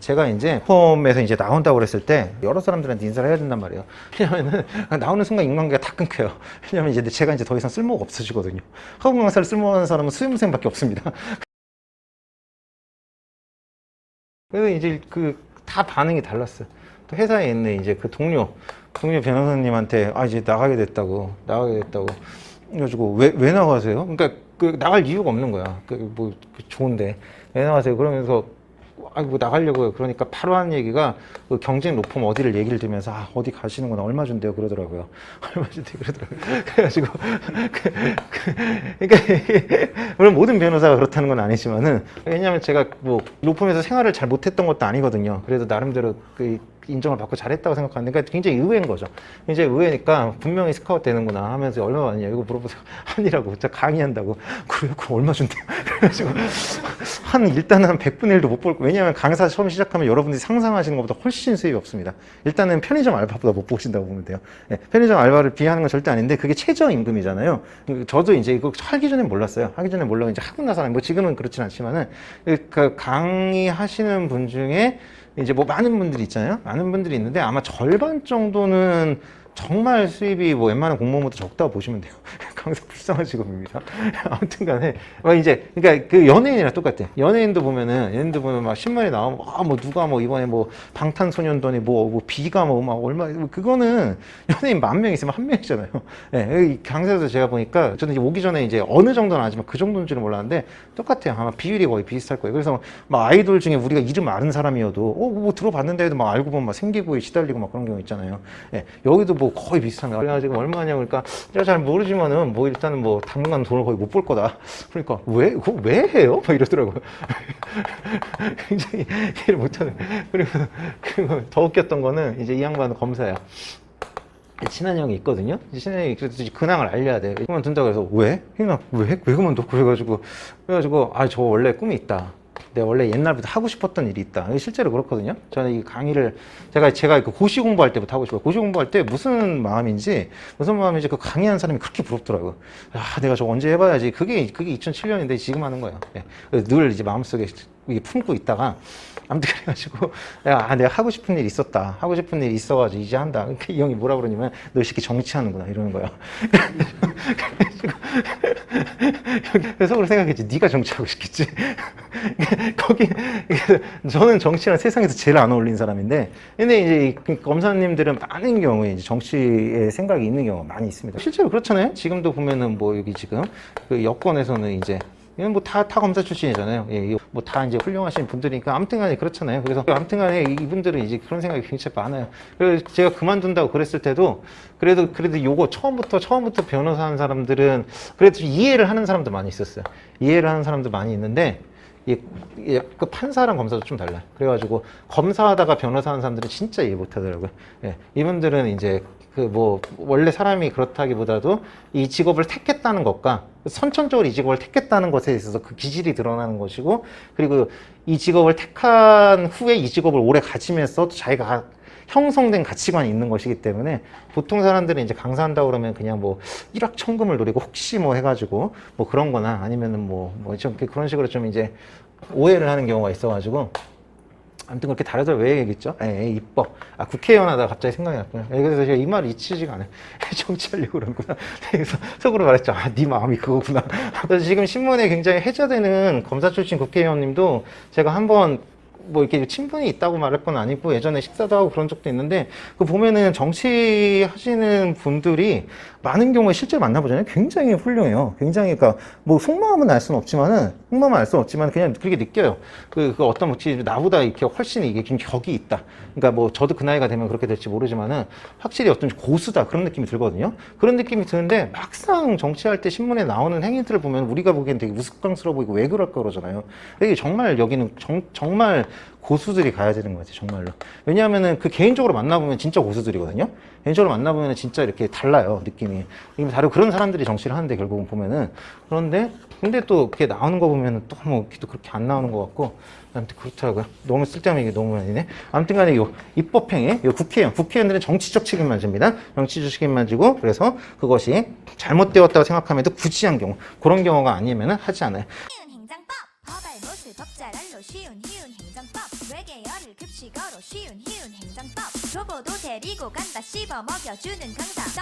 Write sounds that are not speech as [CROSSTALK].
제가 이제 폼에서 이제 나온다고 그랬을 때 여러 사람들한테 인사를 해야 된단 말이에요. 왜냐면은 [LAUGHS] 나오는 순간 인간관계가 다 끊겨요. 왜냐면 이제 제가 이제 더 이상 쓸모가 없어지거든요. 학원 강사를 쓸모하는 사람은 수험생밖에 없습니다. [LAUGHS] 그래서 이제 그 다 반응이 달랐어요. 또 회사에 있는 이제 그 동료, 동료 변호사님한테 아 이제 나가게 됐다고, 나가게 됐다고. 그래가지고 왜, 왜 나가세요? 그러니까 그 나갈 이유가 없는 거야. 그 뭐 좋은데 왜 나가세요? 그러면서 아이고 나가려고요. 그러니까 바로 하는 얘기가 그 경쟁 로펌 어디를 얘기를 들면서 아 어디 가시는구나 얼마 준대요 그러더라고요. [LAUGHS] 얼마 준대요 그러더라고요. 그래가지고 [LAUGHS] 그, 그, 그러니까 [LAUGHS] 물론 모든 변호사가 그렇다는 건 아니지만은 왜냐하면 제가 뭐 로펌에서 생활을 잘 못했던 것도 아니거든요. 그래도 나름대로 그 인정을 받고 잘했다고 생각하는데 그러니까 굉장히 의외인 거죠. 굉장히 의외니까 분명히 스카우트 되는구나 하면서 얼마 받냐 이거 물어보세요. 아니라고 진짜 강의한다고 그래요? 그럼 얼마 준대요? 그래가지고 한 일단은 한 100분의 1도 못볼 거. 왜냐 하면 강사 처음 시작하면 여러분들이 상상하시는 것보다 훨씬 수입이 없습니다. 일단은 편의점 알바보다 못 보신다고 보면 돼요. 예, 편의점 알바를 비하하는 건 절대 아닌데 그게 최저 임금이잖아요. 그 저도 이제 이거 하기 전에 몰랐어요. 하기 전에 몰라고 이제 하고 나서 뭐 지금은 그렇진 않지만은 그 강의하시는 분 중에 이제 뭐 많은 분들이 있잖아요. 많은 분들이 있는데 아마 절반 정도는 정말 수입이 뭐 웬만한 공무원보다 적다고 보시면 돼요. 강사 불쌍한 직업입니다. [LAUGHS] 아무튼 간에, 막 이제, 그러니까 그 연예인이랑 똑같아. 연예인도 보면은, 연예인도 보면 막 신문에 나오면, 아, 뭐 누가 뭐 이번에 뭐 방탄소년단이 뭐, 뭐 비가 뭐 막 얼마, 그거는 [LAUGHS] 연예인 만 명 있으면 한 명이잖아요. [LAUGHS] 예, 이 강사에서 제가 보니까 저는 이제 오기 전에 이제 어느 정도는 아지만 그 정도인 줄은 몰랐는데 똑같아요. 아마 비율이 거의 비슷할 거예요. 그래서 막 아이돌 중에 우리가 이름 아는 사람이어도, 어, 뭐 들어봤는데 해도 막 알고 보면 막 생기부에 시달리고 막 그런 경우 있잖아요. 예, 여기도 뭐 거의 비슷한 거야. 그래가지고 얼마냐 그러니까 제가 잘 모르지만은 뭐 일단은 뭐 당분간 돈을 거의 못 벌 거다. 그러니까 왜 그거 왜 해요? 막 이러더라고요. [LAUGHS] 굉장히 이해를 못하는. 그리고 그리고 더 웃겼던 거는 이제 이 양반은 검사야. 친한 형이 있거든요. 친한 형이 그래도 근황을 알려야 돼. 그만 둔다고 해서 왜? 형아 왜? 왜 그만둬? 그래가지고 그래가지고 아 저 원래 꿈이 있다. 내가 원래 옛날부터 하고 싶었던 일이 있다. 실제로 그렇거든요. 저는 이 강의를 제가 제가 그 고시 공부할 때부터 하고 싶어요. 고시 공부할 때 무슨 마음인지 무슨 마음인지 그 강의하는 사람이 그렇게 부럽더라고요. 아 내가 저 언제 해봐야지. 그게 그게 2007년인데 지금 하는 거예요. 예. 늘 이제 마음속에 이게 품고 있다가 아무튼 그래가지고 내가 아 내가 하고 싶은 일 있었다. 하고 싶은 일 있어가지고 이제 한다. 그러니까 이 형이 뭐라 그러냐면 너 이 새끼 정치하는구나 이러는 거야. [LAUGHS] 그래서 속으로 생각했지. 네가 정치하고 싶겠지. [LAUGHS] 거기 저는 정치랑 세상에서 제일 안 어울리는 사람인데 근데 이제 이 검사님들은 많은 경우에 이제 정치에 생각이 있는 경우가 많이 있습니다. 실제로 그렇잖아요. 지금도 보면은 뭐 여기 지금 그 여권에서는 이제 뭐다 다 검사 출신이잖아요. 예, 뭐 다 이제 훌륭하신 분들이니까 아무튼간에 그렇잖아요. 그래서 아무튼간에 이분들은 이제 그런 생각이 굉장히 많아요. 그래서 제가 그만둔다고 그랬을 때도 그래도 그래도 요거 처음부터 처음부터 변호사 하는 사람들은 그래도 이해를 하는 사람도 많이 있었어요. 이해를 하는 사람도 많이 있는데 이, 이, 그 판사랑 검사도 좀 달라요. 그래가지고 검사하다가 변호사 하는 사람들은 진짜 이해 못 하더라고요. 예, 이분들은 이제 그 뭐 원래 사람이 그렇다기보다도 이 직업을 택했다는 것과 선천적으로 이 직업을 택했다는 것에 있어서 그 기질이 드러나는 것이고 그리고 이 직업을 택한 후에 이 직업을 오래 가지면서 또 자기가 가- 형성된 가치관이 있는 것이기 때문에 보통 사람들은 이제 강사한다 그러면 그냥 뭐 일확천금을 노리고 혹시 뭐 해가지고 뭐 그런 거나 아니면은 뭐, 뭐 좀 그런 식으로 좀 이제 오해를 하는 경우가 있어가지고 아무튼 그렇게 다르더 왜 얘기했죠? 예, 예, 이뻐. 아, 국회의원 하다가 갑자기 생각이 났구나. 예, 그래서 제가 이 말을 잊히지가 않아요. [LAUGHS] 정치하려고 그러구나. [LAUGHS] 그래서 속으로 말했죠. 아, 네 마음이 그거구나. [LAUGHS] 그래서 지금 신문에 굉장히 해자되는 검사 출신 국회의원님도 제가 한번 뭐 이렇게 친분이 있다고 말할 건 아니고 예전에 식사도 하고 그런 적도 있는데 그 보면은 정치 하시는 분들이 많은 경우에 실제 만나보잖아요. 굉장히 훌륭해요. 굉장히 그러니까 뭐 속마음은 알 수는 없지만은 속마음은 알 수는 없지만 그냥 그렇게 느껴요. 그, 그 어떤 뭐지 나보다 이렇게 훨씬 이게 좀 격이 있다. 그러니까 뭐 저도 그 나이가 되면 그렇게 될지 모르지만은 확실히 어떤 고수다 그런 느낌이 들거든요. 그런 느낌이 드는데 막상 정치할 때 신문에 나오는 행위들을 보면 우리가 보기엔 되게 우스꽝스러워 보이고 왜 그럴까 그러잖아요. 이게 정말 여기는 정, 정말 고수들이 가야 되는 거지 정말로. 왜냐하면은 그 개인적으로 만나보면 진짜 고수들이거든요. 개인적으로 만나보면 진짜 이렇게 달라요 느낌이. 이게 다르고 그런 사람들이 정치를 하는데 결국은 보면은 그런데 근데 또 이렇게 나오는 거 보면은 또 뭐 또 그렇게 안 나오는 것 같고 아무튼 그렇더라고요. 너무 쓸데없는 얘기 너무 많이네. 아무튼 간에 요 입법행위, 요 국회의원, 국회의원들은 정치적 책임만 집니다. 정치적 책임만 지고 그래서 그것이 잘못되었다고 생각함에도 굳이 한 경우 그런 경우가 아니면은 하지 않아요. 쉬운 행정법 법알못을 법잘알로 쉬운 희운 행정법. 말을 급식어로 쉬운 희운 행정법. 교보도 데리고 간다 씹어 먹여주는 강사